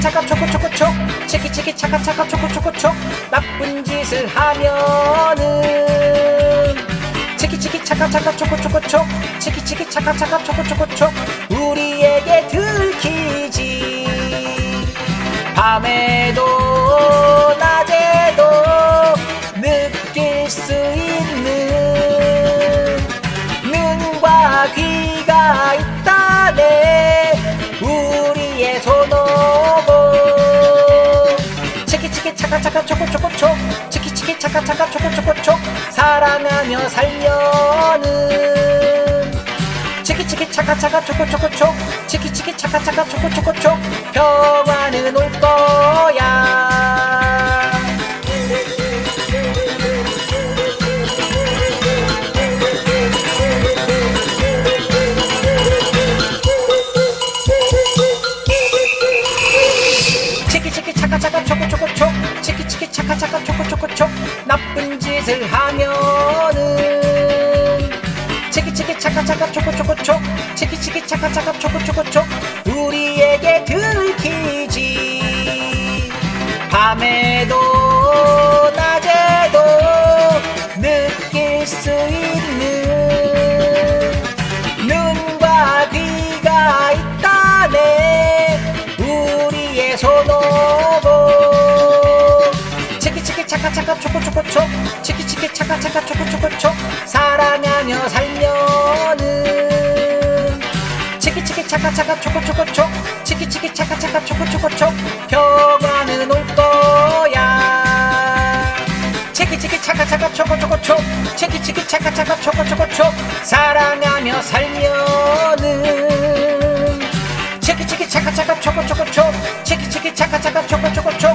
차카 초코 초코초 치키 치키 차카 차카 초코 초코초 나쁜 짓을 하면은. 치키 치키 차카 차카 초코 초코초 치키 치키 차카 차카 초코 초코초 우리에게 들키지. 밤에도 낮에도 느낄 수 차카 차카 초코 초코 초. 치키 치키 차카 차카 초코 초코 초. 사랑하며 살려는. 치키 치키 차카 차카 초코 초코 초. 치키 치키 차카 차카 초코 초코 초 차카차카 초코초코초 나쁜 짓을 하면은 치키치키 차카차카 초코초코초 치키치키 차카차카 초코초코초 우리 차카차카 초코초코초 치키치키 차카차카 초코초코초 사랑하며 살면은 치키치키 차카차카 초코초코초 치키치키 차카차카 초코초코초 평화는 올 거야. 치키치키 차카차카 초코초코초 치키치키 차카차카 초코초코초 사랑하며 살면은 치키치키 차카차카 초코초코초